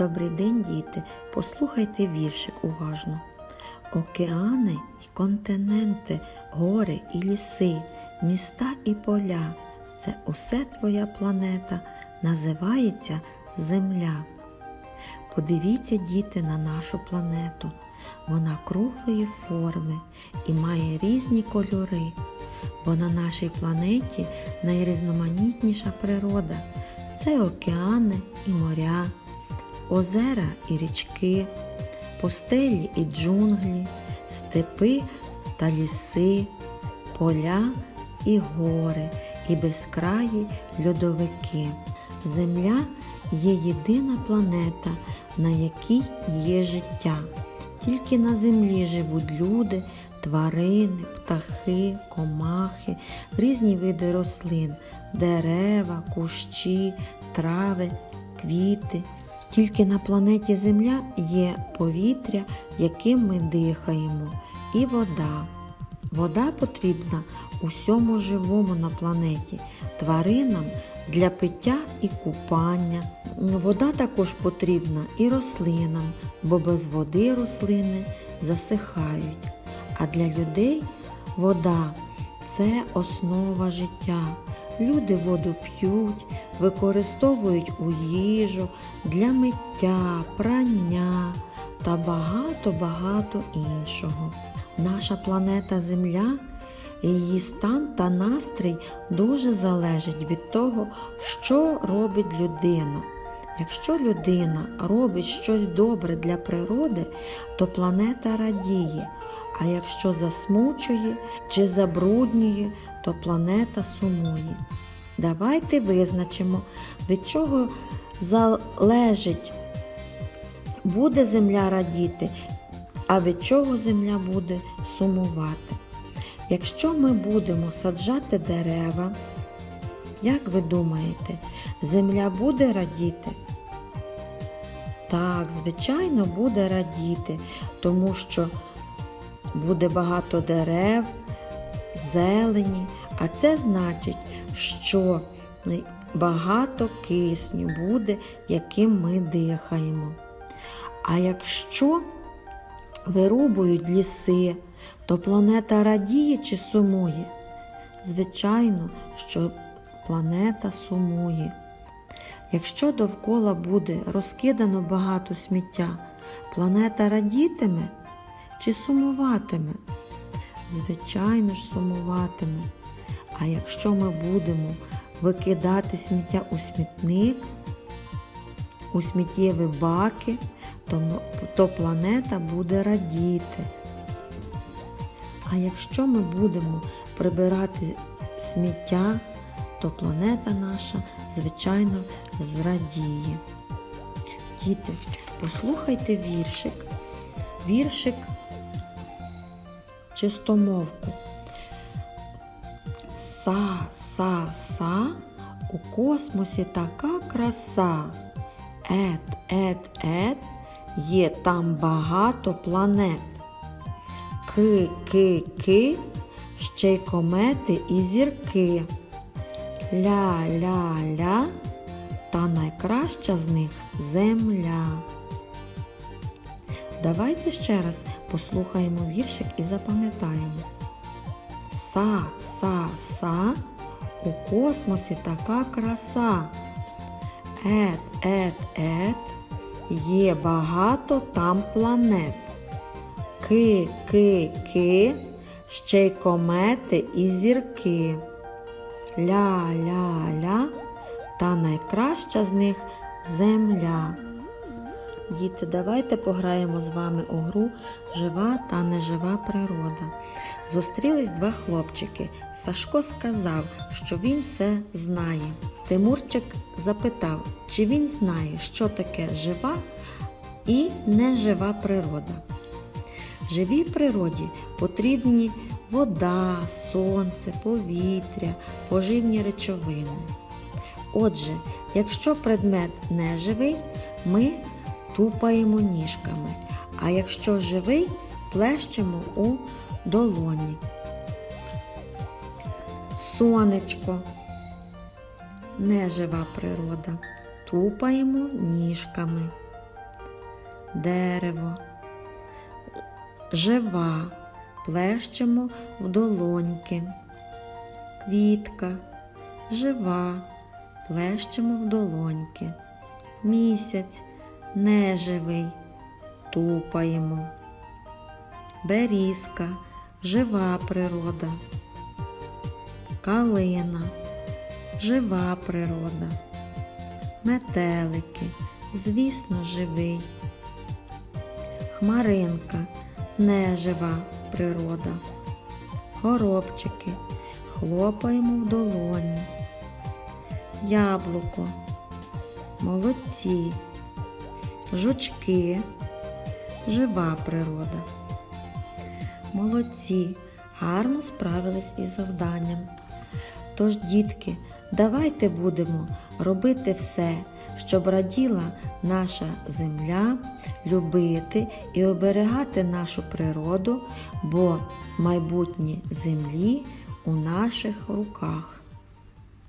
Добрий день, діти! Послухайте віршик уважно. Океани й континенти, гори і ліси, міста і поля це усе твоя планета, називається Земля. Подивіться, діти, на нашу планету. Вона круглої форми і має різні кольори, бо на нашій планеті найрізноманітніша природа це океани і моря, озера і річки, постелі і джунглі, степи та ліси, поля і гори, і безкраї льодовики. Земля є єдина планета, на якій є життя. Тільки на землі живуть люди, тварини, птахи, комахи, різні види рослин, дерева, кущі, трави, квіти. Тільки на планеті Земля є повітря, яким ми дихаємо, і вода. Вода потрібна усьому живому на планеті, тваринам для пиття і купання. Вода також потрібна і рослинам, бо без води рослини засихають. А для людей вода це основа життя. Люди воду п'ють, використовують у їжу для миття, прання та багато-багато іншого. Наша планета Земля її стан та настрій дуже залежить від того, що робить людина. Якщо людина робить щось добре для природи, то планета радіє. А якщо засмучує чи забруднює, то планета сумує. Давайте визначимо, від чого залежить, буде земля радіти, а від чого земля буде сумувати. Якщо ми будемо саджати дерева, як ви думаєте, земля буде радіти? Так, звичайно, буде радіти, тому що буде багато дерев, зелені, а це значить, що багато кисню буде, яким ми дихаємо. А якщо вирубують ліси, то планета радіє чи сумує? Звичайно, що планета сумує. Якщо довкола буде розкидано багато сміття, планета радітиме чи сумуватиме? Звичайно ж, сумуватиме. А якщо ми будемо викидати сміття у смітник, у сміттєві баки, то, то планета буде радіти. А якщо ми будемо прибирати сміття, то планета наша, звичайно, зрадіє. Діти, послухайте віршик, віршик чистомовку. Са, са, са, у космосі така краса. Ет, ет, ет, є там багато планет. Ки, ки, ки, ще й комети і зірки. Ля, ля, ля, та найкраща з них земля. Давайте ще раз послухаємо віршик і запам'ятаємо. Са, са, са, у космосі така краса. Ет, ет, ет, є багато там планет. Ки, ки, ки, ще й комети і зірки. Ля, ля, ля, та найкраща з них земля. Діти, давайте пограємо з вами у гру Жива та нежива природа. Зустрілись два хлопчики. Сашко сказав, що він все знає. Тимурчик запитав, чи він знає, що таке жива і нежива природа. Живій природі потрібні вода, сонце, повітря, поживні речовини. Отже, якщо предмет неживий, ми тупаємо ніжками, а якщо живий, плещемо у долоні. Сонечко, нежива природа, тупаємо ніжками. дерево. Жива, плещемо в долоньки. Квітка, жива, плещемо в долоньки. Місяць неживий, тупаємо. Берізка, жива природа. Калина, жива природа. Метелики, звісно, живий. Хмаринка, нежива природа. Горобчики, хлопаємо в долоні. Яблуко, молодці. Жучки, жива природа. Молодці, гарно справились із завданням. Тож, дітки, давайте будемо робити все, щоб раділа наша земля, любити і оберігати нашу природу, бо майбутнє землі у наших руках.